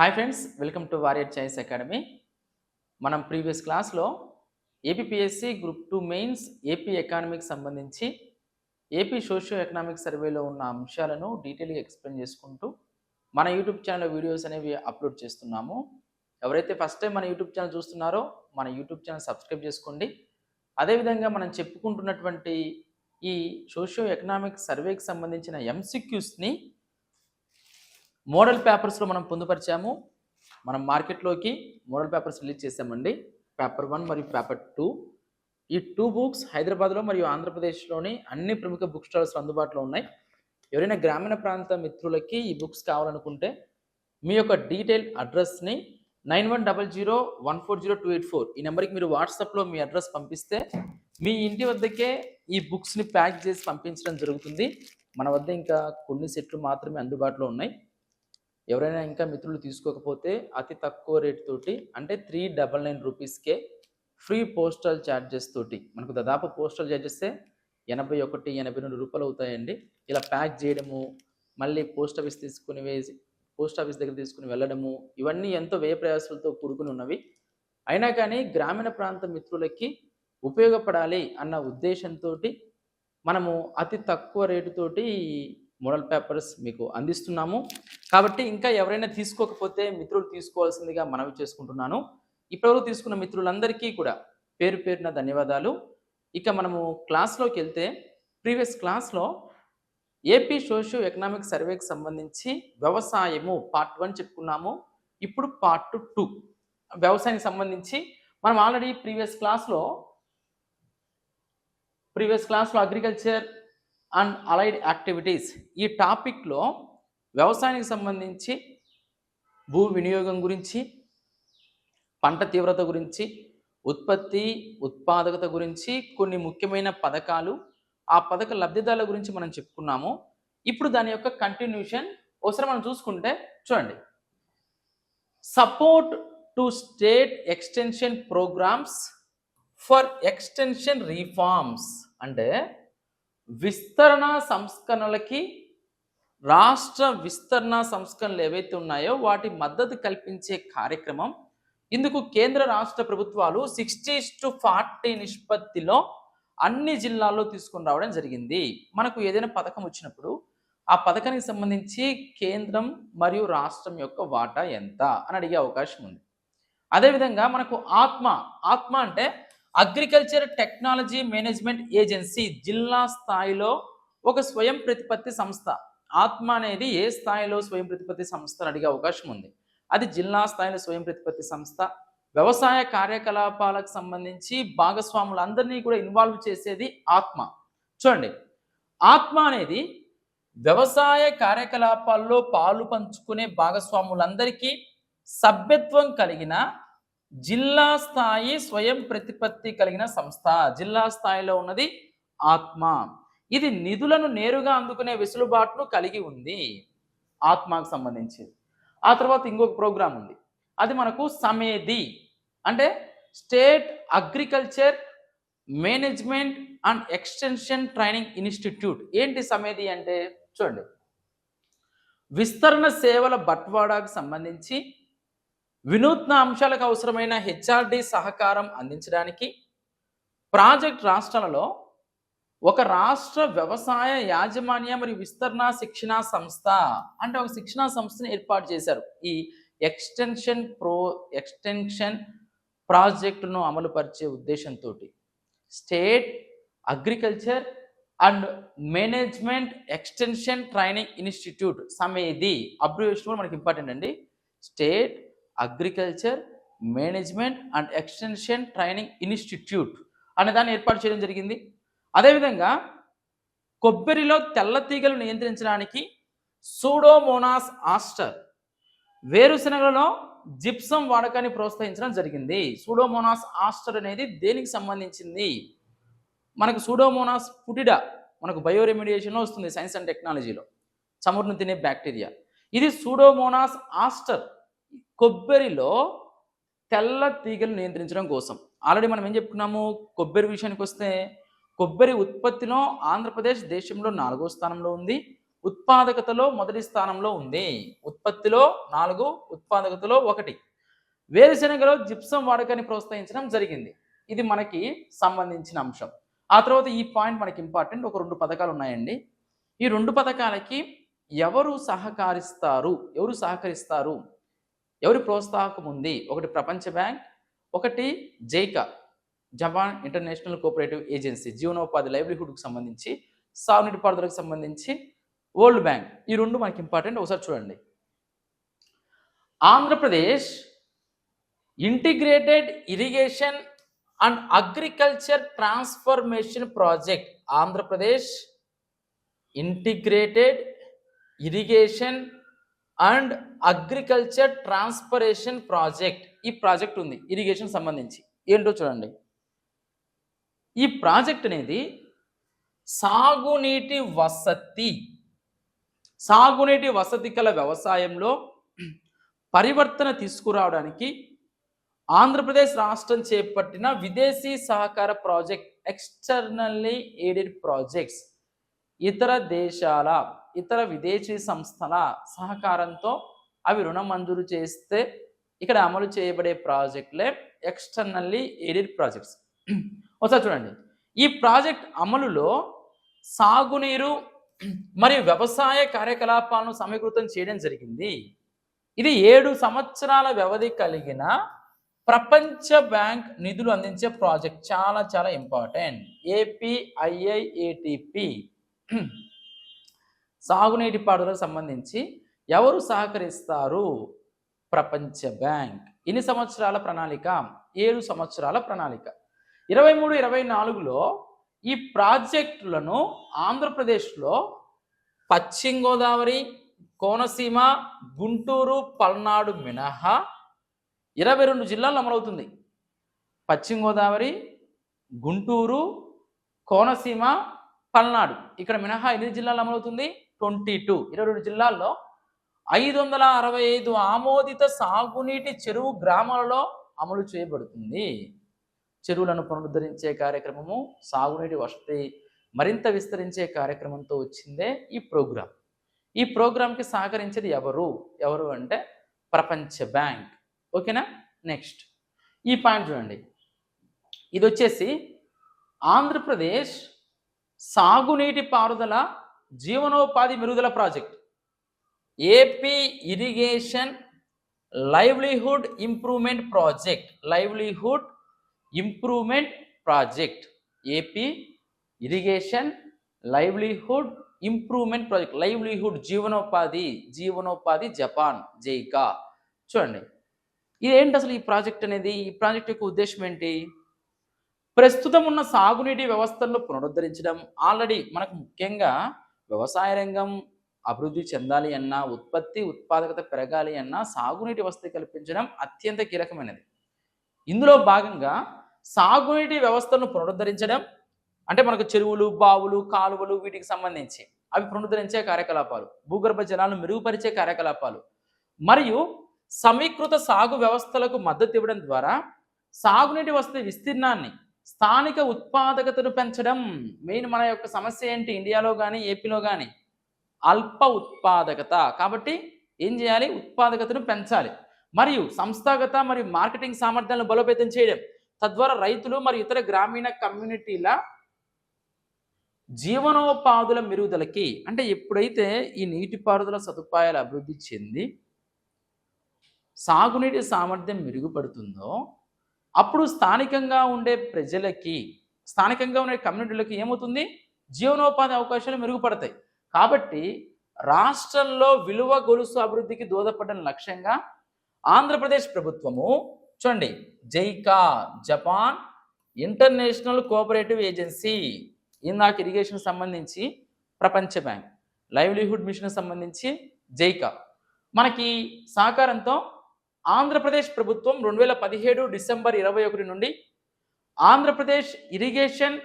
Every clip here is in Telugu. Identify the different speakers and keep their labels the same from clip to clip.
Speaker 1: Hi friends welcome to Warrior Choice Academy మనం ప్రీవియస్ క్లాస్లో APSC group two mains AP ఎకానమీకి సంబంధించి ఏపీ సోషియో ఎకనామిక్ సర్వేలో ఉన్న అంశాలను డీటెయిల్గా ఎక్స్ప్లెయిన్ చేసుకుంటూ మన యూట్యూబ్ ఛానల్ వీడియోస్ అనేవి అప్లోడ్ చేస్తున్నాము. ఎవరైతే ఫస్ట్ టైం మన యూట్యూబ్ ఛానల్ చూస్తున్నారో మన యూట్యూబ్ ఛానల్ సబ్స్క్రైబ్ చేసుకోండి. అదేవిధంగా మనం చెప్పుకుంటున్నటువంటి ఈ సోషియో ఎకనామిక్ సర్వేకి సంబంధించిన ఎంసిక్యూస్ని మోడల్ పేపర్స్లో మనం పొందుపరిచాము. మనం మార్కెట్లోకి మోడల్ పేపర్స్ రిలీజ్ చేసామండి పేపర్ వన్ మరియు పేపర్ టూ. ఈ టూ బుక్స్ హైదరాబాద్లో మరియు ఆంధ్రప్రదేశ్లోని అన్ని ప్రముఖ బుక్ స్టాల్స్ అందుబాటులో ఉన్నాయి. ఎవరైనా గ్రామీణ ప్రాంత మిత్రులకి ఈ బుక్స్ కావాలనుకుంటే మీ యొక్క detail అడ్రస్ని nine one double zero one four zero two eight four ఈ నెంబర్కి మీరు వాట్సాప్లో మీ అడ్రస్ పంపిస్తే మీ ఇంటి వద్దకే ఈ బుక్స్ని ప్యాక్ చేసి పంపించడం జరుగుతుంది. మన వద్ద ఇంకా కొన్ని సెట్లు మాత్రమే అందుబాటులో ఉన్నాయి. ఎవరైనా ఇంకా మిత్రులు తీసుకోకపోతే అతి తక్కువ రేట్ తోటి అంటే త్రీ డబల్ నైన్ రూపీస్కే ఫ్రీ పోస్టల్ ఛార్జెస్ తోటి మనకు దాదాపు పోస్టల్ ఛార్జెస్ ఎనభై ఒకటి ఎనభై రెండు రూపాయలు అవుతాయండి. ఇలా ప్యాక్ చేయడము మళ్ళీ పోస్ట్ ఆఫీస్ తీసుకుని వేసి పోస్ట్ ఆఫీస్ దగ్గర తీసుకుని వెళ్ళడము ఇవన్నీ ఎంతో వ్యయ ప్రయాసాలతో కూడుకుని ఉన్నవి. అయినా కానీ గ్రామీణ ప్రాంత మిత్రులకి ఉపయోగపడాలి అన్న ఉద్దేశంతో మనము అతి తక్కువ రేటుతోటి మోడల్ పేపర్స్ మీకు అందిస్తున్నాము. కాబట్టి ఇంకా ఎవరైనా తీసుకోకపోతే మిత్రులు తీసుకోవాల్సిందిగా మనవి చేసుకుంటున్నాను. ఇప్పటివరకు తీసుకున్న మిత్రులందరికీ కూడా పేరు పేరున ధన్యవాదాలు. ఇక మనము క్లాస్లోకి వెళ్తే ప్రీవియస్ క్లాస్లో ఏపీ సోషియో ఎకనామిక్ సర్వేకి సంబంధించి వ్యవసాయము పార్ట్ వన్ చెప్పుకున్నాము. ఇప్పుడు పార్ట్ టూ వ్యవసాయానికి సంబంధించి మనం ఆల్రెడీ ప్రీవియస్ క్లాస్లో ప్రీవియస్ క్లాస్లో అగ్రికల్చర్ అండ్ అలైడ్ యాక్టివిటీస్. ఈ టాపిక్లో వ్యవసాయానికి సంబంధించి భూ వినియోగం గురించి పంట తీవ్రత గురించి ఉత్పత్తి ఉత్పాదకత గురించి కొన్ని ముఖ్యమైన పథకాలు ఆ పథక లబ్ధిదారుల గురించి మనం చెప్పుకున్నాము. ఇప్పుడు దాని యొక్క కంటిన్యూషన్ ఒకసారి మనం చూసుకుంటే చూడండి. Support to state extension programmes for extension reforms అంటే విస్తరణ సంస్కరణలకి రాష్ట్ర విస్తరణ సంస్కరణలు ఏవైతే ఉన్నాయో వాటి మద్దతు కల్పించే కార్యక్రమం. ఇందుకు కేంద్ర రాష్ట్ర ప్రభుత్వాలు సిక్స్టీ టు ఫార్టీ నిష్పత్తిలో అన్ని జిల్లాల్లో తీసుకుని రావడం జరిగింది. మనకు ఏదైనా పథకం వచ్చినప్పుడు ఆ పథకానికి సంబంధించి కేంద్రం మరియు రాష్ట్రం యొక్క వాటా ఎంత అని అడిగే అవకాశం ఉంది. అదేవిధంగా మనకు ఆత్మ ఆత్మ అంటే అగ్రికల్చర్ టెక్నాలజీ మేనేజ్మెంట్ ఏజెన్సీ జిల్లా స్థాయిలో ఒక స్వయం ప్రతిపత్తి సంస్థ. ఆత్మ అనేది ఏ స్థాయిలో స్వయం ప్రతిపత్తి సంస్థ అని అడిగే అవకాశం ఉంది? అది జిల్లా స్థాయిలో స్వయం ప్రతిపత్తి సంస్థ. వ్యవసాయ కార్యకలాపాలకు సంబంధించి భాగస్వాములందరినీ కూడా ఇన్వాల్వ్ చేసేది ఆత్మ. చూడండి. ఆత్మ అనేది వ్యవసాయ కార్యకలాపాల్లో పాలు పంచుకునే భాగస్వాములందరికీ సభ్యత్వం కలిగిన జిల్లా స్థాయి స్వయం ప్రతిపత్తి కలిగిన సంస్థ. జిల్లా స్థాయిలో ఉన్నది ఆత్మ. ఇది నిధులను నేరుగా అందుకునే వెసులుబాటును కలిగి ఉంది ఆత్మకు సంబంధించి ఆ తర్వాత ఇంకొక ప్రోగ్రాం ఉంది. అది మనకు సమేది. అంటే state agriculture management and extension training institute. ఏంటి సమేది అంటే? చూడండి. విస్తరణ సేవల బట్వాడాకు సంబంధించి వినూత్న అంశాలకు అవసరమైన హెచ్ఆర్డి సహకారం అందించడానికి ప్రాజెక్ట్ రాష్ట్రాలలో ఒక రాష్ట్ర వ్యవసాయ యాజమాన్య మరియు విస్తరణ శిక్షణా సంస్థ అంటే ఒక శిక్షణా సంస్థని ఏర్పాటు చేశారు. ఈ ఎక్స్టెన్షన్ ప్రో ఎక్స్టెన్షన్ ప్రాజెక్టును అమలుపరిచే ఉద్దేశంతో state agriculture and management extension training institute సమేది abbreviation కూడా మనకి ఇంపార్టెంట్ అండి. State agriculture management and extension training institute అనే దాన్ని ఏర్పాటు చేయడం జరిగింది. అదేవిధంగా కొబ్బరిలో తెల్ల తీగలు నియంత్రించడానికి సూడోమోనాస్ ఆస్టర్ వేరుశనగలలో జిప్సం వాడకాన్ని ప్రోత్సహించడం జరిగింది. సూడోమోనాస్ ఆస్టర్ అనేది దేనికి సంబంధించింది? మనకు సూడోమోనాస్ పుటిడా మనకు బయో రెమిడియేషన్లో వస్తుంది సైన్స్ అండ్ టెక్నాలజీలో. చమురును తినే బ్యాక్టీరియా. ఇది సూడోమోనాస్ ఆస్టర్ కొబ్బరిలో తెల్ల తీగలు నియంత్రించడం కోసం. ఆల్రెడీ మనం ఏం చెప్పుకున్నాము? కొబ్బరి విషయానికి వస్తే కొబ్బరి ఉత్పత్తిలో ఆంధ్రప్రదేశ్ దేశంలో నాలుగో స్థానంలో ఉంది. ఉత్పాదకతలో మొదటి స్థానంలో ఉంది. ఉత్పత్తిలో నాలుగు ఉత్పాదకతలో ఒకటి. వేరుశెనగలో జిప్సం వాడకాన్ని ప్రోత్సహించడం జరిగింది. ఇది మనకి సంబంధించిన అంశం. ఆ తర్వాత ఈ పాయింట్ మనకి ఇంపార్టెంట్. ఒక రెండు పథకాలు ఉన్నాయండి. ఈ రెండు పథకాలకి ఎవరు సహకరిస్తారు? ఎవరు సహకరిస్తారు? ఎవరి ప్రోత్సాహకం ఉంది? ఒకటి ప్రపంచ బ్యాంక్ ఒకటి JICA Japan international cooperative agency జీవనోపాధి లైవ్లీహుడ్కి సంబంధించి సాగునీటిపారుదలకు సంబంధించి వరల్డ్ బ్యాంక్. ఈ రెండు మనకి ఇంపార్టెంట్. ఒకసారి చూడండి. Andhra Pradesh integrated irrigation and agriculture transformation project. Andhra Pradesh integrated irrigation and agriculture transformation project. ఈ ప్రాజెక్ట్ ఉంది ఇరిగేషన్ సంబంధించి. ఏంటో చూడండి. ఈ ప్రాజెక్ట్ అనేది సాగునీటి వసతి సాగునీటి వసతి కల వ్యవసాయంలో పరివర్తన తీసుకురావడానికి ఆంధ్రప్రదేశ్ రాష్ట్రం చేపట్టిన విదేశీ సహకార ప్రాజెక్ట్ ఎక్స్టర్నల్లీ ఎయిడెడ్ ప్రాజెక్ట్స్ ఇతర దేశాల ఇతర విదేశీ సంస్థల సహకారంతో అవి రుణం మంజూరు చేస్తే ఇక్కడ అమలు చేయబడే ప్రాజెక్టులే ఎక్స్టర్నల్లీ ఎయిడెడ్ ప్రాజెక్ట్స్ ఒకసారి చూడండి. ఈ ప్రాజెక్ట్ అమలులో సాగునీరు మరియు వ్యవసాయ కార్యకలాపాలను సమీకృతం చేయడం జరిగింది. ఇది ఏడు సంవత్సరాల వ్యవధి కలిగిన ప్రపంచ బ్యాంక్ నిధులు అందించే ప్రాజెక్ట్. చాలా చాలా ఇంపార్టెంట్ ఏపీఐఐఏటిపి సాగునీటి పారుదలకు సంబంధించి ఎవరు సహకరిస్తారు? ప్రపంచ బ్యాంక్. ఎన్ని సంవత్సరాల ప్రణాళిక ఏడు సంవత్సరాల ప్రణాళిక. ఇరవై మూడు ఇరవై నాలుగులో ఈ ప్రాజెక్టులను ఆంధ్రప్రదేశ్లో పశ్చిమ గోదావరి కోనసీమ గుంటూరు పల్నాడు మినహా ఇరవై రెండు జిల్లాల్లో అమలవుతుంది. పశ్చిమ గోదావరి గుంటూరు కోనసీమ పల్నాడు. ఇక్కడ మినహా ఎన్ని జిల్లాలు అమలవుతుంది. ట్వంటీ టూ ఇరవై రెండు జిల్లాల్లో ఐదు వందల అరవై ఐదు ఆమోదిత సాగునీటి చెరువు గ్రామాలలో అమలు చేయబడుతుంది. చెరువులను పునరుద్ధరించే కార్యక్రమము సాగునీటి వసతి మరింత విస్తరించే కార్యక్రమంతో వచ్చిందే ఈ ప్రోగ్రాం ఈ ప్రోగ్రాంకి సహకరించేది ఎవరు? ఎవరు అంటే ప్రపంచ బ్యాంక్. ఓకేనా? నెక్స్ట్. ఈ పాయింట్ చూడండి. ఇది వచ్చేసి ఆంధ్రప్రదేశ్ సాగునీటి పారుదల జీవనోపాధి మెరుగుదల project. AP irrigation livelihood improvement project. Livelihood improvement project. AP irrigation livelihood improvement project. Livelihood జీవనోపాధి జీవనోపాధి జపాన్ జైకా. చూడండి. ఇదేంటి అసలు ఈ ప్రాజెక్ట్ అనేది? ఈ ప్రాజెక్ట్ యొక్క ఉద్దేశం ఏంటి? ప్రస్తుతం ఉన్న సాగునీటి వ్యవస్థలను పునరుద్ధరించడం. ఆల్రెడీ మనకు ముఖ్యంగా వ్యవసాయ రంగం అభివృద్ధి చెందాలి అన్నా ఉత్పత్తి ఉత్పాదకత పెరగాలి అన్నా సాగునీటి వసతి కల్పించడం అత్యంత కీలకమైనది. ఇందులో భాగంగా సాగునీటి వ్యవస్థను పునరుద్ధరించడం అంటే మనకు చెరువులు బావులు కాలువలు వీటికి సంబంధించి అవి పునరుద్ధరించే కార్యకలాపాలు భూగర్భ జలాలను మెరుగుపరిచే కార్యకలాపాలు మరియు సమీకృత సాగు వ్యవస్థలకు మద్దతు ఇవ్వడం ద్వారా సాగునీటి వసతి విస్తీర్ణాన్ని స్థానిక ఉత్పాదకతను పెంచడం మెయిన్ మన యొక్క సమస్య ఏంటి? ఇండియాలో కానీ ఏపీలో కానీ అల్ప ఉత్పాదకత. కాబట్టి ఏం చేయాలి? ఉత్పాదకతను పెంచాలి. మరియు సంస్థాగత మరియు మార్కెటింగ్ సామర్థ్యాలను బలోపేతం చేయడం. తద్వారా రైతులు మరియు ఇతర గ్రామీణ కమ్యూనిటీల జీవనోపాధుల మెరుగుదలకి అంటే ఎప్పుడైతే ఈ నీటిపారుదల సదుపాయాలు అభివృద్ధి చెంది సాగునీటి సామర్థ్యం మెరుగుపడుతుందో అప్పుడు స్థానికంగా ఉండే ప్రజలకి స్థానికంగా ఉండే కమ్యూనిటీలకి ఏమవుతుంది? జీవనోపాధి అవకాశాలు మెరుగుపడతాయి. కాబట్టి రాష్ట్రంలో విలువ గొలుసు అభివృద్ధికి దోదపడిన లక్ష్యంగా ఆంధ్రప్రదేశ్ ప్రభుత్వము చూడండి JICA Japan international cooperative agency ఇందాక ఇరిగేషన్ సంబంధించి ప్రపంచ బ్యాంక్ లైవ్లీహుడ్ మిషన్ సంబంధించి జైకా. మనకి సహకారంతో ఆంధ్రప్రదేశ్ ప్రభుత్వం రెండు వేల పదిహేడు డిసెంబర్ ఇరవై ఒకటి నుండి Andhra Pradesh irrigation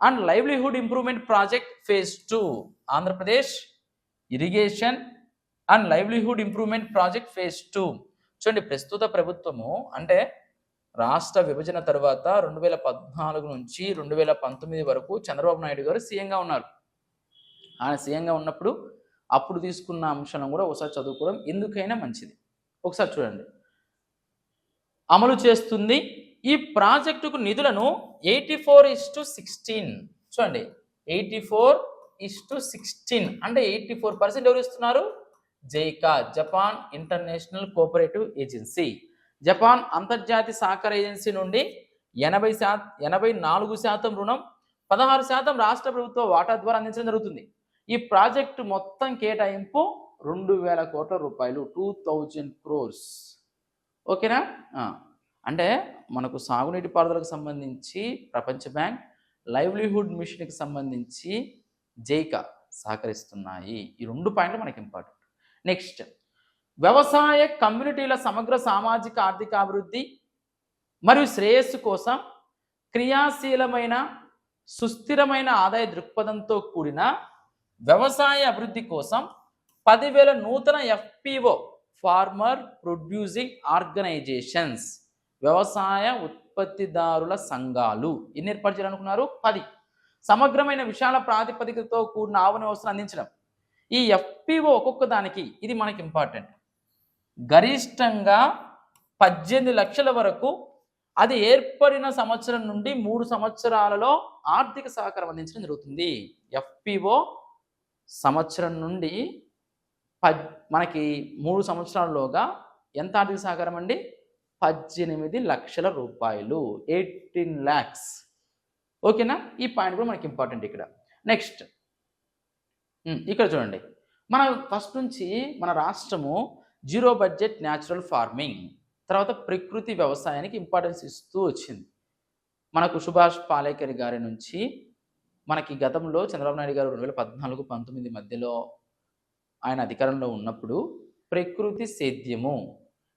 Speaker 1: and livelihood improvement project phase two Andhra Pradesh irrigation and livelihood improvement project phase two. చూడండి ప్రస్తుత ప్రభుత్వము అంటే రాష్ట్ర విభజన తర్వాత రెండు వేల పద్నాలుగు నుంచి రెండు వేల పంతొమ్మిది వరకు చంద్రబాబు నాయుడు గారు సీఎంగా ఉన్నారు. ఆయన సీఎంగా ఉన్నప్పుడు అప్పుడు తీసుకున్న అంశాలను కూడా ఒకసారి చదువుకోవడం ఎందుకైనా మంచిది. ఒకసారి చూడండి. అమలు చేస్తుంది ఈ ప్రాజెక్టుకు నిధులను eighty four is to sixteen చూడండి. Eighty four is to sixteen అంటే ఎయిటీ ఫోర్ పర్సెంట్ ఎవరు ఇస్తున్నారు? JICA Japan international cooperative agency. Japan అంతర్జాతీయ సహకార ఏజెన్సీ నుండి ఎనభై శాతం ఎనభై నాలుగు శాతం రుణం పదహారు శాతం రాష్ట్ర ప్రభుత్వ వాటా ద్వారా అందించడం జరుగుతుంది. ఈ ప్రాజెక్టు మొత్తం కేటాయింపు రెండు వేల కోట్ల రూపాయలు టూ థౌజండ్ క్రోర్స్ ఓకేనా? అంటే మనకు సాగునీటి పారుదలకు సంబంధించి ప్రపంచ బ్యాంక్ లైవ్లీహుడ్ మిషన్కి సంబంధించి జైకా సహకరిస్తున్నాయి. ఈ రెండు పాయింట్లు మనకి ఇంపార్టెంట్. నెక్స్ట్ వ్యవసాయ కమ్యూనిటీల సమగ్ర సామాజిక ఆర్థిక అభివృద్ధి మరియు శ్రేయస్సు కోసం క్రియాశీలమైన సుస్థిరమైన ఆదాయ దృక్పథంతో కూడిన వ్యవసాయ అభివృద్ధి కోసం పదివేల నూతన ఎఫ్పిఓ ఫార్మర్ ప్రొడ్యూసింగ్ ఆర్గనైజేషన్స్ వ్యవసాయ ఉత్పత్తిదారుల సంఘాలు. ఎన్ని ఏర్పాటు చేయాలనుకున్నారు? పది. సమగ్రమైన విశాల ప్రాతిపదికతో కూడిన ఆవరణ వ్యవస్థను అందించడం. ఈ ఎఫ్పిఓ ఒక్కొక్క దానికి ఇది మనకి ఇంపార్టెంట్ గరిష్టంగా పద్దెనిమిది లక్షల వరకు అది ఏర్పడిన సంవత్సరం నుండి మూడు సంవత్సరాలలో ఆర్థిక సహకారం అందించడం జరుగుతుంది. ఎఫ్పిఓ సంవత్సరం నుండి మనకి మూడు సంవత్సరాల్లోగా ఎంత ఆర్థిక సహకారం అండి? పద్దెనిమిది లక్షల రూపాయలు ఎయిటీన్ ల్యాక్స్ ఓకేనా? ఈ పాయింట్ కూడా మనకి ఇంపార్టెంట్ ఇక్కడ. నెక్స్ట్. ఇక్కడ చూడండి. మన ఫస్ట్ నుంచి మన రాష్ట్రము జీరో బడ్జెట్ న్యాచురల్ ఫార్మింగ్ తర్వాత ప్రకృతి వ్యవసాయానికి ఇంపార్టెన్స్ ఇస్తూ వచ్చింది. మనకు సుభాష్ పాలేకర్ గారి నుంచి మనకి గతంలో చంద్రబాబు నాయుడు గారు రెండు వేల పద్నాలుగు పంతొమ్మిది మధ్యలో ఆయన అధికారంలో ఉన్నప్పుడు ప్రకృతి సేద్యము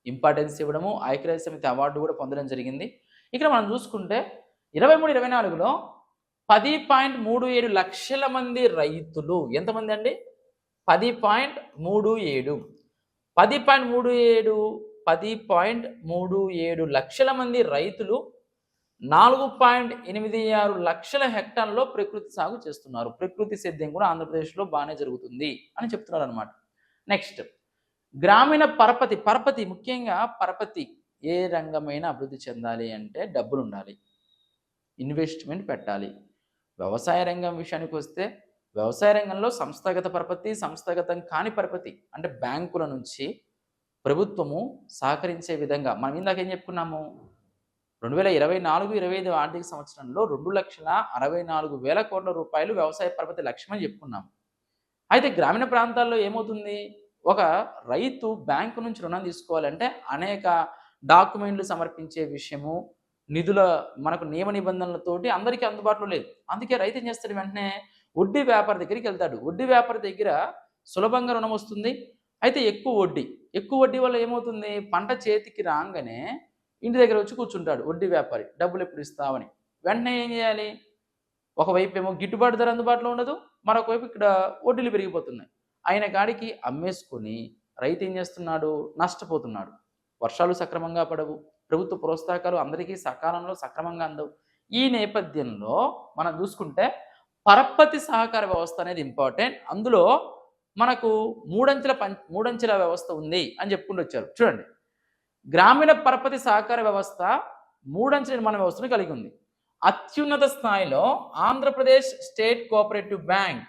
Speaker 1: ఇంపార్టెన్స్ ఇవ్వడము ఐక్యరాజ్య సమితి అవార్డు కూడా పొందడం జరిగింది. ఇక్కడ మనం చూసుకుంటే ఇరవై మూడు ఇరవై నాలుగులో పది పాయింట్ మూడు ఏడు లక్షల మంది రైతులు. ఎంతమంది అండి? పది పాయింట్ మూడు ఏడు. పది పాయింట్ మూడు ఏడు పది పాయింట్ మూడు ఏడు లక్షల మంది రైతులు నాలుగు పాయింట్ ఎనిమిది ఆరు లక్షల హెక్టార్లలో ప్రకృతి సాగు చేస్తున్నారు. ప్రకృతి సేద్యం కూడా ఆంధ్రప్రదేశ్లో బాగానే జరుగుతుంది అని చెప్తున్నారు అనమాట నెక్స్ట్ గ్రామీణ పరపతి పరపతి ముఖ్యంగా పరపతి ఏ రంగమైనా అభివృద్ధి చెందాలి అంటే డబ్బులు ఉండాలి ఇన్వెస్ట్మెంట్ పెట్టాలి. వ్యవసాయ రంగం విషయానికి వస్తే వ్యవసాయ రంగంలో సంస్థాగత పరపతి సంస్థాగతం కాని పరపతి అంటే బ్యాంకుల నుంచి ప్రభుత్వము సహకరించే విధంగా మనం ఇందాక ఏం చెప్పుకున్నాము? రెండు వేల ఇరవై నాలుగు ఇరవై ఐదు ఆర్థిక సంవత్సరంలో రెండు లక్షల అరవై నాలుగు వేల కోట్ల రూపాయలు వ్యవసాయ పరపతి లక్ష్యమని చెప్పుకున్నాం. అయితే గ్రామీణ ప్రాంతాల్లో ఏమవుతుంది? ఒక రైతు బ్యాంకు నుంచి రుణం తీసుకోవాలంటే అనేక డాక్యుమెంట్లు సమర్పించే విషయము నిధుల మనకు నియమ నిబంధనలతోటి అందరికీ అందుబాటులో లేదు. అందుకే రైతు ఏం చేస్తాడు వెంటనే? వడ్డీ వ్యాపారి దగ్గరికి వెళ్తాడు. వడ్డీ వ్యాపారి దగ్గర సులభంగా రుణం వస్తుంది. అయితే ఎక్కువ వడ్డీ. ఎక్కువ వడ్డీ వల్ల ఏమవుతుంది? పంట చేతికి రాగానే ఇంటి దగ్గర వచ్చి కూర్చుంటాడు వడ్డీ వ్యాపారి. డబ్బులు ఎప్పుడు ఇస్తామని వెంటనే ఏం చేయాలి? ఒకవైపు ఏమో గిట్టుబాటు ధర అందుబాటులో ఉండదు మరొక వైపు ఇక్కడ వడ్డీలు పెరిగిపోతున్నాయి. ఆయన కాడికి అమ్మేసుకొని రైతు ఏం చేస్తున్నాడు? నష్టపోతున్నాడు. వర్షాలు సక్రమంగా పడవు ప్రభుత్వ ప్రోత్సాహకాలు అందరికీ సకాలంలో సక్రమంగా అందవు. ఈ నేపథ్యంలో మనం చూసుకుంటే పరపతి సహకార వ్యవస్థ అనేది ఇంపార్టెంట్. అందులో మనకు మూడంచెల పం మూడంచెల వ్యవస్థ ఉంది అని చెప్పుకుంటూ వచ్చారు. చూడండి. గ్రామీణ పరపతి సహకార వ్యవస్థ మూడంచెల నిర్మాణ వ్యవస్థను కలిగి ఉంది. అత్యున్నత స్థాయిలో Andhra Pradesh state cooperative bank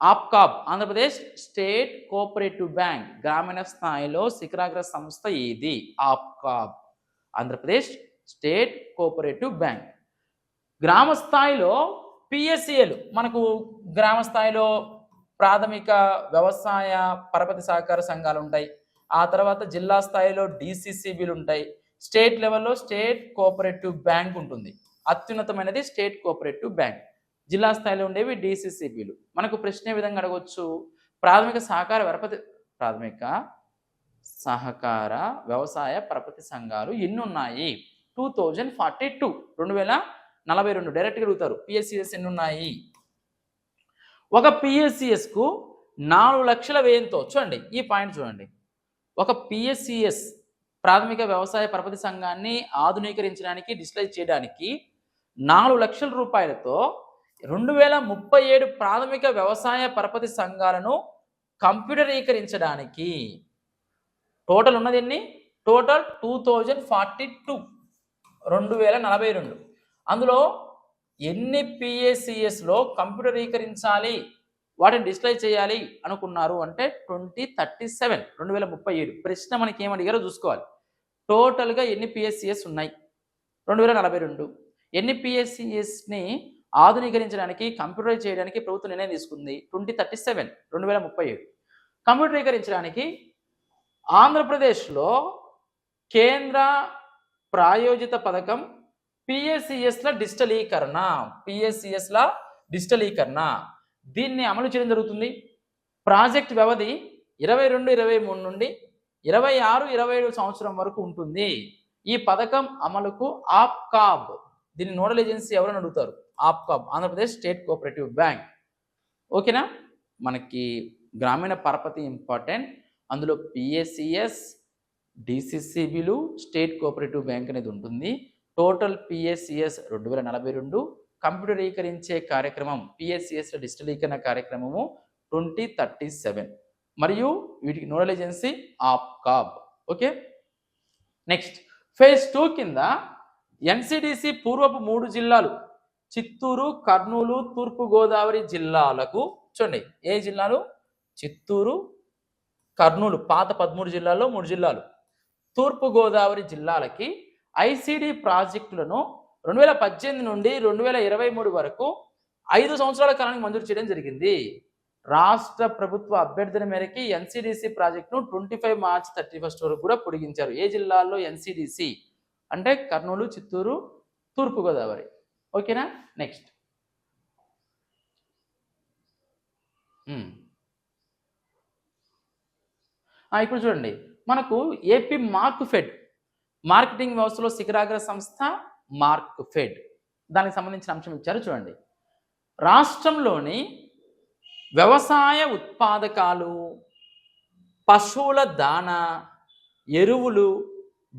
Speaker 1: APCOB Andhra Pradesh state cooperative bank గ్రామీణ స్థాయిలో శిఖరాగ్ర సంస్థ ఇది APCOB Andhra Pradesh state cooperative bank. గ్రామ స్థాయిలో పిఎస్సిఎలు మనకు గ్రామ స్థాయిలో ప్రాథమిక వ్యవసాయ పరపతి సహకార సంఘాలు ఉంటాయి. ఆ తర్వాత జిల్లా స్థాయిలో డిసిసిబిలు ఉంటాయి. స్టేట్ లెవెల్లో స్టేట్ కోఆపరేటివ్ బ్యాంక్ ఉంటుంది. అత్యున్నతమైనది స్టేట్ కోఆపరేటివ్ బ్యాంక్. జిల్లా స్థాయిలో ఉండేవి డిసిసిబిలు మనకు ప్రశ్న ఏ విధంగా అడగవచ్చు ప్రాథమిక సహకార వరపతి ప్రాథమిక సహకార వ్యవసాయ పరపతి సంఘాలు ఎన్ని ఉన్నాయి? టూ థౌజండ్ ఫార్టీ టూ రెండు వేల నలభై రెండు. డైరెక్ట్గా అడుగుతారు. పిఎస్సిఎస్ ఎన్ని ఉన్నాయి? ఒక పిఎస్సిఎస్కు నాలుగు లక్షల వ్యయంతో చూడండి ఈ పాయింట్ చూడండి. ఒక పిఎస్సిఎస్ ప్రాథమిక వ్యవసాయ పరపతి సంఘాన్ని ఆధునీకరించడానికి డిజిటలైజ్ చేయడానికి నాలుగు లక్షల రూపాయలతో రెండు వేల ముప్పై ఏడు ప్రాథమిక వ్యవసాయ పరపతి సంఘాలను కంప్యూటరీకరించడానికి. టోటల్ ఉన్నది ఎన్ని? Total two thousand forty two రెండు వేల నలభై రెండు. అందులో ఎన్ని పిఏసిఎస్లో కంప్యూటరీకరించాలి? వాటిని డిస్ప్లే చేయాలి అనుకున్నారు అంటే ట్వంటీ థర్టీ సెవెన్ రెండు వేల ముప్పై ఏడు. ప్రశ్న మనకి ఏమడిగారో చూసుకోవాలి. టోటల్గా ఎన్ని పిఎస్సిఎస్ ఉన్నాయి? రెండు వేల నలభై రెండు. ఎన్ని పిఎస్సిఎస్ని ఆధునీకరించడానికి కంప్యూటరైజ్ చేయడానికి ప్రభుత్వం నిర్ణయం తీసుకుంది? ట్వంటీ థర్టీ సెవెన్ రెండు వేల ముప్పై ఏడు. కంప్యూటరీకరించడానికి ఆంధ్రప్రదేశ్లో కేంద్ర ప్రాయోజిత పథకం పిఎస్సిఎస్ల డిజిటలీకరణ. పిఎస్సిఎస్ల డిజిటలీకరణ. దీన్ని అమలు చేయడం జరుగుతుంది. ప్రాజెక్ట్ వ్యవధి ఇరవై రెండు ఇరవై మూడు నుండి ఇరవై ఆరు ఇరవై ఏడు సంవత్సరం వరకు ఉంటుంది. ఈ పథకం అమలుకు ఆప్కాబ్ దీన్ని నోడల్ ఏజెన్సీ ఎవరైనా అడుగుతారు? APCOB Andhra Pradesh state cooperative bank. ఓకేనా? మనకి గ్రామీణ పరపతి ఇంపార్టెంట్. అందులో పిఎస్సిఎస్ డిసిసిబిలు స్టేట్ కోఆపరేటివ్ బ్యాంక్ అనేది ఉంటుంది. టోటల్ పిఎస్సిఎస్ రెండు వేల నలభై రెండు కంప్యూటరీకరించే కార్యక్రమం పిఎస్సిఎస్ డిజిటలీకరణ కార్యక్రమము ట్వంటీ థర్టీ సెవెన్ మరియు వీటికి nodal agency APCOB. Okay? Next phase two కింద ఎన్సిడిసి పూర్వపు మూడు జిల్లాలు చిత్తూరు కర్నూలు తూర్పుగోదావరి జిల్లాలకు చూడండి ఏ జిల్లాలు? చిత్తూరు కర్నూలు పాత పదమూడు జిల్లాల్లో మూడు జిల్లాలు. తూర్పుగోదావరి జిల్లాలకి ఐసిడి ప్రాజెక్టులను రెండు వేల పద్దెనిమిది నుండి రెండు వేల ఇరవై మూడు వరకు ఐదు సంవత్సరాల కాలానికి మంజూరు చేయడం జరిగింది. రాష్ట్ర ప్రభుత్వ అభ్యర్థన మేరకి ఎన్సీడీసీ ప్రాజెక్టును twenty five March thirty first వరకు కూడా పొడిగించారు. ఏ జిల్లాల్లో ఎన్సీడీసీ అంటే కర్నూలు చిత్తూరు తూర్పుగోదావరి. ఓకేనా? నెక్స్ట్. ఇప్పుడు చూడండి. మనకు ఏపీ మార్క్ ఫెడ్ మార్కెటింగ్ వ్యవస్థలో శిఖరాగ్ర సంస్థ మార్క్ ఫెడ్. దానికి సంబంధించిన అంశం ఇచ్చారు చూడండి. రాష్ట్రంలోని వ్యవసాయ ఉత్పాదకాలు పశువుల దాణా ఎరువులు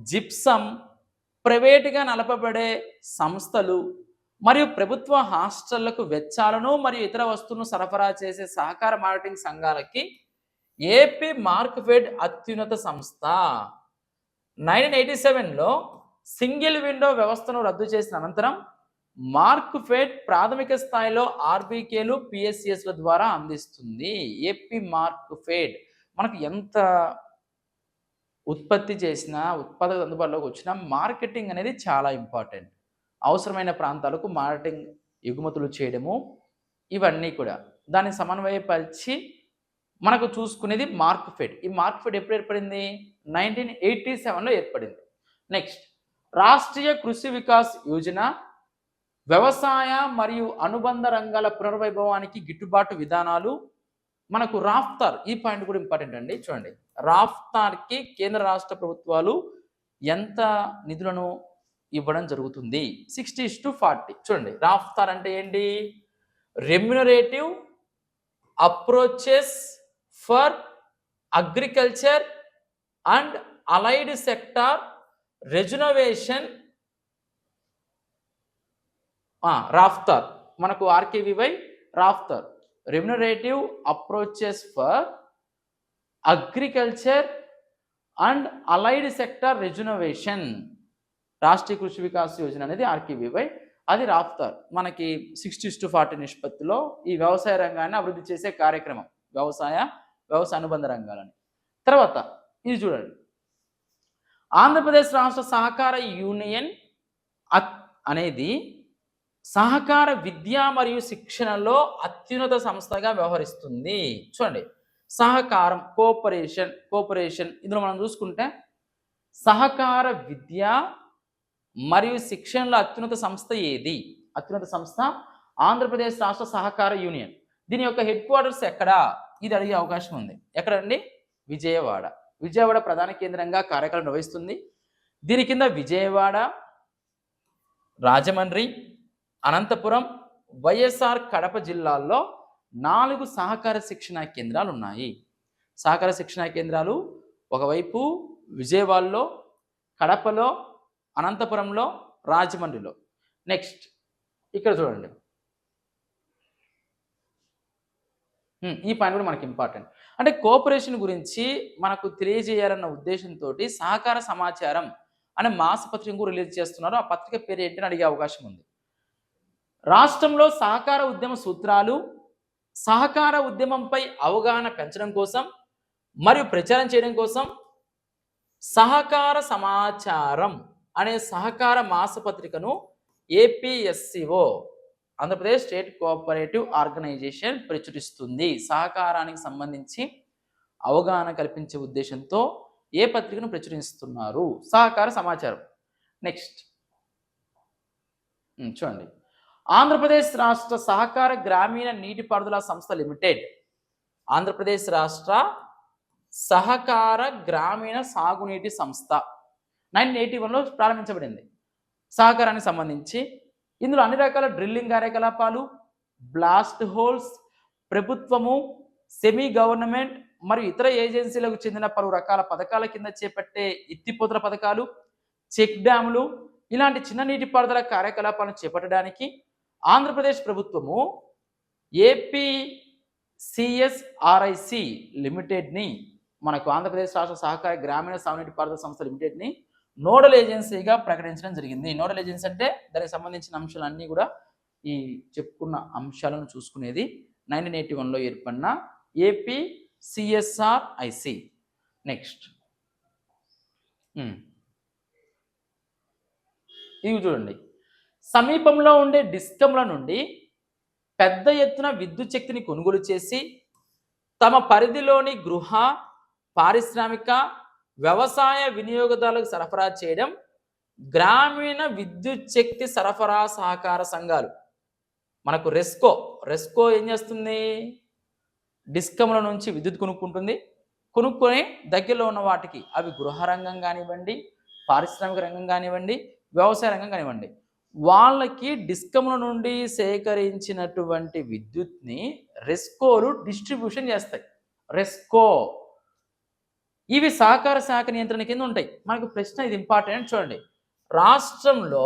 Speaker 1: జిప్సం ప్రైవేటుగా నలపబడే సంస్థలు మరియు ప్రభుత్వ హాస్టళ్ళకు వెచ్చాలను మరియు ఇతర వస్తువులను సరఫరా చేసే సహకార మార్కెటింగ్ సంఘాలకి ఏపీ మార్క్ఫెడ్ అత్యున్నత సంస్థ. నైన్టీన్ ఎయిటీ సెవెన్లో సింగిల్ విండో వ్యవస్థను రద్దు చేసిన అనంతరం మార్క్ ఫెడ్ ప్రాథమిక స్థాయిలో ఆర్బీకేలు పిఎస్సిఎస్ల ద్వారా అందిస్తుంది. ఏపీ మార్క్ ఫెడ్ మనకు ఎంత ఉత్పత్తి చేసిన ఉత్పాదక అందుబాటులోకి వచ్చిన మార్కెటింగ్ అనేది చాలా ఇంపార్టెంట్. అవసరమైన ప్రాంతాలకు మార్కెటింగ్ ఎగుమతులు చేయడము ఇవన్నీ కూడా. దాన్ని సమన్వయపరిచి మనకు చూసుకునేది మార్క్ ఫెడ్ ఈ మార్క్ ఫెడ్ ఎప్పుడు ఏర్పడింది? నైన్టీన్ ఎయిటీ సెవెన్లో ఏర్పడింది. నెక్స్ట్. రాష్ట్రీయ కృషి వికాస్ యోజన వ్యవసాయ మరియు అనుబంధ రంగాల పునర్వైభవానికి గిట్టుబాటు విధానాలు. మనకు రాఫ్తార్ ఈ పాయింట్ కూడా ఇంపార్టెంట్ అండి. చూడండి. రాఫ్తార్కి కేంద్ర రాష్ట్ర ప్రభుత్వాలు ఎంత నిధులను ఇవ్వడం జరుగుతుంది? Sixty to forty. చూడండి. రాఫ్తార్ అంటే ఏంటి? Remunerative approaches for agriculture and allied sector rejuvenation Raftaar మనకు RKVY Raftaar remunerative approaches for agriculture and allied sector rejuvenation Rashtriya Krishi Vikas Yojana అనేది ఆర్కేవివై. అది రాఫ్తార్ మనకి సిక్స్టీ టు ఫార్టీ నిష్పత్తిలో ఈ వ్యవసాయ రంగాన్ని అభివృద్ధి చేసే కార్యక్రమం. వ్యవసాయ వ్యవసాయ అనుబంధ రంగాలని. తర్వాత ఇది చూడండి. ఆంధ్రప్రదేశ్ రాష్ట్ర సహకార యూనియన్ అనేది సహకార విద్య మరియు శిక్షణలో అత్యున్నత సంస్థగా వ్యవహరిస్తుంది. చూడండి. సహకారం కోఆపరేషన్ కోఆపరేషన్ ఇందులో మనం చూసుకుంటే సహకార విద్య మరియు శిక్షణలో అత్యున్నత సంస్థ ఏది? అత్యున్నత సంస్థ ఆంధ్రప్రదేశ్ రాష్ట్ర సహకార యూనియన్. దీని యొక్క హెడ్ క్వార్టర్స్ ఎక్కడ? ఇది అడిగే అవకాశం ఉంది. ఎక్కడండి? విజయవాడ. విజయవాడ ప్రధాన కేంద్రంగా కార్యక్రమం నిర్వహిస్తుంది. దీని కింద విజయవాడ రాజమండ్రి అనంతపురం వైఎస్ఆర్ కడప జిల్లాల్లో నాలుగు సహకార శిక్షణా కేంద్రాలు ఉన్నాయి. సహకార శిక్షణా కేంద్రాలు ఒకవైపు విజయవాడలో కడపలో అనంతపురంలో రాజమండ్రిలో. నెక్స్ట్ ఇక్కడ చూడండి. ఈ పాయింట్ కూడా మనకి ఇంపార్టెంట్. అంటే కోఆపరేషన్ గురించి మనకు తెలియజేయాలన్న ఉద్దేశంతో సహకార సమాచారం అనే మాసపత్రికను రిలీజ్ చేస్తున్నారు. ఆ పత్రిక పేరు ఏంటని అడిగే అవకాశం ఉంది. రాష్ట్రంలో సహకార ఉద్యమ సూత్రాలు సహకార ఉద్యమంపై అవగాహన పెంచడం కోసం మరియు ప్రచారం చేయడం కోసం సహకార సమాచారం అనే సహకార మాసపత్రికను APSCO Andhra Pradesh state cooperative organisation ప్రచురిస్తుంది. సహకారానికి సంబంధించి అవగాహన కల్పించే ఉద్దేశంతో ఏ పత్రికను ప్రచురిస్తున్నారు? సహకార సమాచారం. నెక్స్ట్. చూడండి. ఆంధ్రప్రదేశ్ రాష్ట్ర సహకార గ్రామీణ నీటిపారుదల సంస్థ లిమిటెడ్. ఆంధ్రప్రదేశ్ రాష్ట్ర సహకార గ్రామీణ సాగునీటి సంస్థ. నైన్టీన్ ఎయిటీ వన్లో ప్రారంభించబడింది. సహకారానికి సంబంధించి ఇందులో అన్ని రకాల డ్రిల్లింగ్ కార్యకలాపాలు బ్లాస్ట్ హోల్స్ ప్రభుత్వము సెమీ గవర్నమెంట్ మరియు ఇతర ఏజెన్సీలకు చెందిన పలు రకాల పథకాల కింద చేపట్టే ఎత్తిపోతల పథకాలు చెక్ డ్యాములు ఇలాంటి చిన్న నీటిపారుదల కార్యకలాపాలను చేపట్టడానికి ఆంధ్రప్రదేశ్ ప్రభుత్వము ఏపీ సిఎస్ఆర్ఐసి లిమిటెడ్ని మనకు ఆంధ్రప్రదేశ్ రాష్ట్ర సహకార గ్రామీణ సాగునీటిపారుదల సంస్థ లిమిటెడ్ని నోడల్ ఏజెన్సీగా ప్రకటించడం జరిగింది. నోడల్ ఏజెన్సీ అంటే దానికి సంబంధించిన అంశాలన్నీ కూడా ఈ చెప్పుకున్న అంశాలను చూసుకునేది. నైన్టీన్ ఎయిటీ వన్లో ఏర్పడిన ఏపీ సిఎస్ఆర్ఐసి నెక్స్ట్. ఇవి చూడండి. సమీపంలో ఉండే డిస్కంల నుండి పెద్ద ఎత్తున విద్యుత్ శక్తిని కొనుగోలు చేసి తమ పరిధిలోని గృహ పారిశ్రామిక వ్యవసాయ వినియోగదారులకు సరఫరా చేయడం గ్రామీణ విద్యుత్ శక్తి సరఫరా సహకార సంఘాలు. మనకు రెస్కో రెస్కో ఏం చేస్తుంది? డిస్కమ్ల నుంచి విద్యుత్ కొనుక్కుంటుంది. కొనుక్కొని దగ్గరలో ఉన్న వాటికి అవి గృహ రంగం కానివ్వండి పారిశ్రామిక రంగం కానివ్వండి వ్యవసాయ రంగం కానివ్వండి వాళ్ళకి డిస్కమ్ల నుండి సేకరించినటువంటి విద్యుత్ని రెస్కోలు డిస్ట్రిబ్యూషన్ చేస్తాయి. రెస్కో ఇవి సహకార శాఖ నియంత్రణ కింద ఉంటాయి. మనకు ప్రశ్న ఇది ఇంపార్టెంట్ చూడండి. రాష్ట్రంలో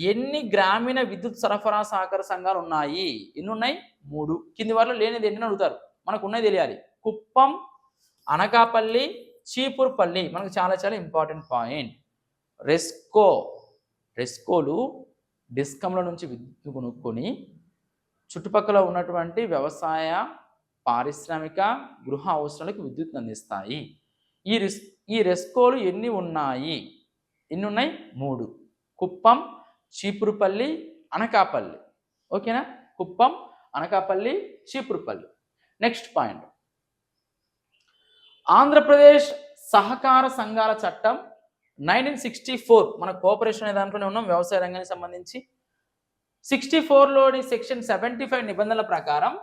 Speaker 1: ఎన్ని గ్రామీణ విద్యుత్ సరఫరా సహకార సంఘాలు ఉన్నాయి? ఎన్ని ఉన్నాయి మూడు. కింది వారిలో లేనిది ఎన్ని అడుగుతారు. మనకు ఉన్నది తెలియాలి. కుప్పం అనకాపల్లి చీపూర్పల్లి. మనకు చాలా చాలా ఇంపార్టెంట్ పాయింట్ రెస్కో. రెస్కోలు డిస్కంల నుంచి విద్యుత్ కొనుక్కొని చుట్టుపక్కల ఉన్నటువంటి వ్యవసాయ పారిశ్రామిక గృహ అవసరాలకు విద్యుత్ అందిస్తాయి. ఈ రెస్ ఈ రెస్కోలు ఎన్ని ఉన్నాయి? ఎన్ని ఉన్నాయి మూడు. కుప్పం చీపురుపల్లి అనకాపల్లి. ఓకేనా? కుప్పం అనకాపల్లి చీపురుపల్లి. Next point. ఆంధ్రప్రదేశ్ సహకార సంఘాల చట్టం నైన్టీన్ సిక్స్టీ ఫోర్. మన కోఆపరేషన్ అనే దాంట్లోనే ఉన్నాం వ్యవసాయ రంగానికి సంబంధించి. సిక్స్టీ ఫోర్లోని సెక్షన్ సెవెంటీ ఫైవ్ నిబంధనల ప్రకారం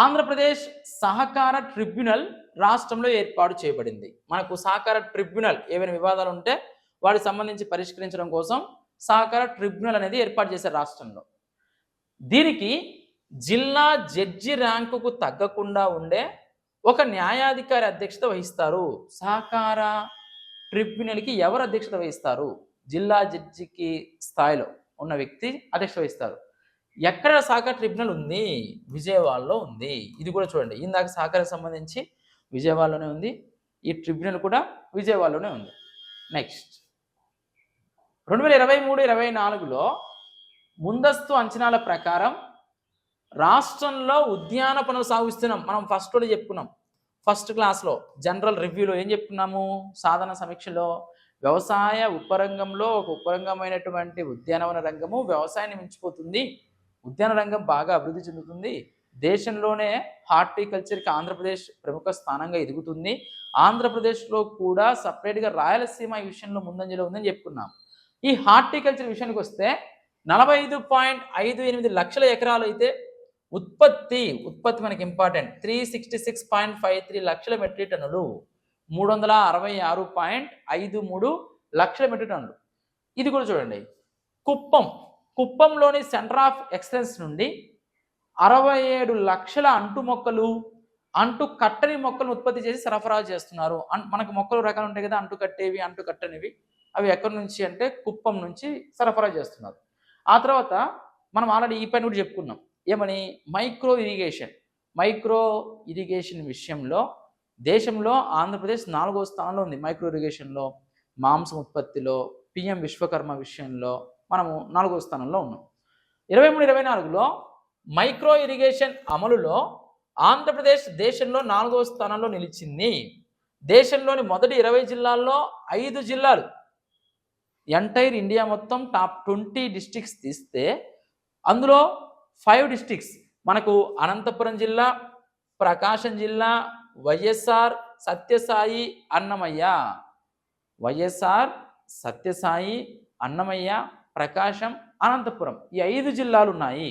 Speaker 1: ఆంధ్రప్రదేశ్ సహకార ట్రిబ్యునల్ రాష్ట్రంలో ఏర్పాటు చేయబడింది. మనకు సహకార ట్రిబ్యునల్ ఏవైనా వివాదాలు ఉంటే వాటికి సంబంధించి పరిష్కరించడం కోసం సహకార ట్రిబ్యునల్ అనేది ఏర్పాటు చేశారు రాష్ట్రంలో. దీనికి జిల్లా జడ్జి ర్యాంకుకు తగ్గకుండా ఉండే ఒక న్యాయాధికారి అధ్యక్షత వహిస్తారు. సహకార ట్రిబ్యునల్కి ఎవరు అధ్యక్షత వహిస్తారు? జిల్లా జడ్జికి స్థాయిలో ఉన్న వ్యక్తి అధ్యక్షత వహిస్తారు. ఎక్కడ సహకార ట్రిబ్యునల్ ఉంది? విజయవాడలో ఉంది. ఇది కూడా చూడండి. ఇందాక సహకార సంబంధించి విజయవాడలోనే ఉంది. ఈ ట్రిబ్యునల్ కూడా విజయవాడలోనే ఉంది. నెక్స్ట్. రెండు వేల ఇరవై మూడు ఇరవై నాలుగులో ముందస్తు అంచనాల ప్రకారం రాష్ట్రంలో ఉద్యాన పనులు సాగిస్తున్నాం. మనం ఫస్ట్ కూడా చెప్పుకున్నాం. ఫస్ట్ క్లాస్లో జనరల్ రివ్యూలో ఏం చెప్పుకున్నాము? సాధన సమీక్షలో వ్యవసాయ ఉపరంగంలో ఒక ఉపరంగమైనటువంటి ఉద్యానవన రంగము వ్యవసాయాన్ని మించిపోతుంది. ఉద్యాన రంగం బాగా అభివృద్ధి చెందుతుంది. దేశంలోనే హార్టికల్చర్కి ఆంధ్రప్రదేశ్ ప్రముఖ స్థానంగా ఎదుగుతుంది. ఆంధ్రప్రదేశ్లో కూడా సపరేట్గా రాయలసీమ ఈ విషయంలో ముందంజలో ఉందని చెప్పుకున్నాం. ఈ హార్టికల్చర్ విషయానికి వస్తే నలభై ఐదు పాయింట్ ఐదు ఎనిమిది లక్షల ఎకరాలు అయితే ఉత్పత్తి ఉత్పత్తి మనకి important. Three sixty six point five three లక్షల మెట్రిక్ టన్నులు మూడు వందల అరవై ఆరు పాయింట్ ఐదు మూడు లక్షల మెట్రిక్ టన్నులు. ఇది కూడా చూడండి. కుప్పం కుప్పంలోని సెంటర్ ఆఫ్ ఎక్సలెన్స్ నుండి అరవై ఏడు లక్షల అంటు మొక్కలు అంటు కట్టని మొక్కలను ఉత్పత్తి చేసి సరఫరా చేస్తున్నారు. అన్- మనకు మొక్కలు రకాలు ఉంటాయి కదా అంటు కట్టేవి అంటు కట్టనివి అవి ఎక్కడి నుంచి అంటే కుప్పం నుంచి సరఫరా చేస్తున్నారు. ఆ తర్వాత మనం ఆల్రెడీ ఈ పని కూడా చెప్పుకున్నాం. ఏమని? Micro irrigation. మైక్రో ఇరిగేషన్ విషయంలో దేశంలో ఆంధ్రప్రదేశ్ నాలుగో స్థానంలో ఉంది మైక్రో ఇరిగేషన్లో మాంసం ఉత్పత్తిలో పిఎం విశ్వకర్మ విషయంలో మనము నాలుగో స్థానంలో ఉన్నాం. ఇరవై మూడు ఇరవై నాలుగులో మైక్రో ఇరిగేషన్ అమలులో ఆంధ్రప్రదేశ్ దేశంలో నాలుగో స్థానంలో నిలిచింది. దేశంలోని మొదటి ఇరవై జిల్లాల్లో ఐదు జిల్లాలు. ఎంటైర్ ఇండియా మొత్తం టాప్ ట్వంటీ డిస్టిక్స్ తీస్తే అందులో ఫైవ్ డిస్టిక్స్ మనకు అనంతపురం జిల్లా ప్రకాశం జిల్లా వైఎస్ఆర్ సత్యసాయి అన్నమయ్య. వైఎస్ఆర్ సత్యసాయి అన్నమయ్య ప్రకాశం అనంతపురం ఈ ఐదు జిల్లాలు ఉన్నాయి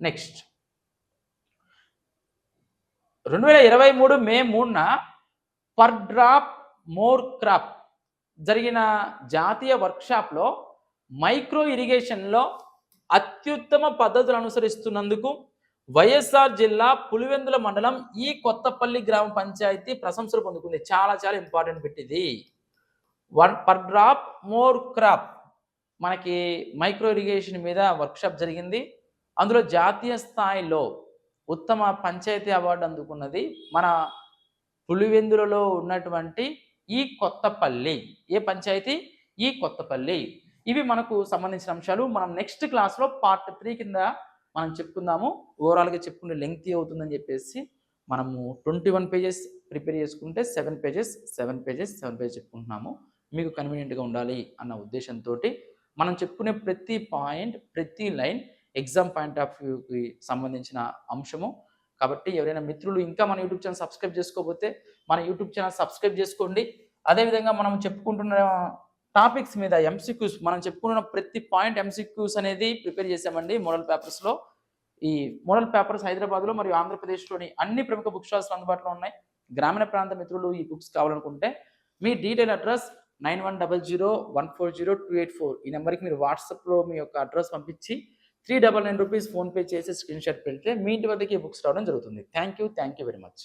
Speaker 1: నెక్స్ట్ రెండు వేల ఇరవై మూడు మే మూడున పర్ డ్రాప్ మోర్ క్రాప్ జరిగిన జాతీయ వర్క్షాప్లో మైక్రో ఇరిగేషన్లో అత్యుత్తమ పద్ధతులు అనుసరిస్తున్నందుకు వైఎస్ఆర్ జిల్లా పులివెందుల మండలం ఈ కొత్తపల్లి గ్రామ పంచాయతీ ప్రశంసలు పొందుకుంది. చాలా చాలా ఇంపార్టెంట్ పెట్టింది. One per drop more crop మనకి మైక్రో ఇరిగేషన్ మీద వర్క్షాప్ జరిగింది. అందులో జాతీయ స్థాయిలో ఉత్తమ పంచాయతీ అవార్డు అందుకున్నది మన పులివెందులలో ఉన్నటువంటి ఈ కొత్తపల్లి. ఏ పంచాయతీ? ఈ కొత్తపల్లి. ఇవి మనకు సంబంధించిన అంశాలు. మనం నెక్స్ట్ క్లాస్లో పార్ట్ త్రీ కింద మనం చెప్పుకుందాము. ఓవరాల్గా చెప్పుకుంటే లెంగ్తీ అవుతుందని చెప్పేసి మనము ట్వంటీ వన్ పేజెస్ ప్రిపేర్ చేసుకుంటే seven pages seven pages seven pages చెప్పుకుంటున్నాము. మీకు కన్వీనియంట్గా ఉండాలి అన్న ఉద్దేశంతో మనం చెప్పుకునే ప్రతి పాయింట్ ప్రతి లైన్ ఎగ్జామ్ పాయింట్ ఆఫ్ వ్యూకి సంబంధించిన అంశము. కాబట్టి ఎవరైనా మిత్రులు ఇంకా మన యూట్యూబ్ ఛానల్ సబ్స్క్రైబ్ చేసుకోకపోతే మన యూట్యూబ్ ఛానల్ సబ్స్క్రైబ్ చేసుకోండి. అదేవిధంగా మనం చెప్పుకుంటున్న టాపిక్స్ మీద ఎంసీక్యూస్ మనం చెప్పుకున్న ప్రతి పాయింట్ ఎంసీక్యూస్ అనేది ప్రిపేర్ చేసామండి మోడల్ పేపర్స్లో. ఈ మోడల్ పేపర్స్ హైదరాబాద్లో మరియు ఆంధ్రప్రదేశ్లోని అన్ని ప్రముఖ బుక్ స్టాల్స్ అందుబాటులో ఉన్నాయి. గ్రామీణ ప్రాంత మిత్రులు ఈ బుక్స్ కావాలనుకుంటే మీ detail address nine one double zero one four zero two eight four. ఈ నెంబర్కి మీరు వాట్సాప్లో మీ యొక్క అడ్రస్ పంపించి three double nine rupees PhonePe చేసి స్క్రీన్ షాట్ పెడితే మీ ఇంటి వద్దకి బుక్స్ రావడం జరుగుతుంది. Thank you thank you very much.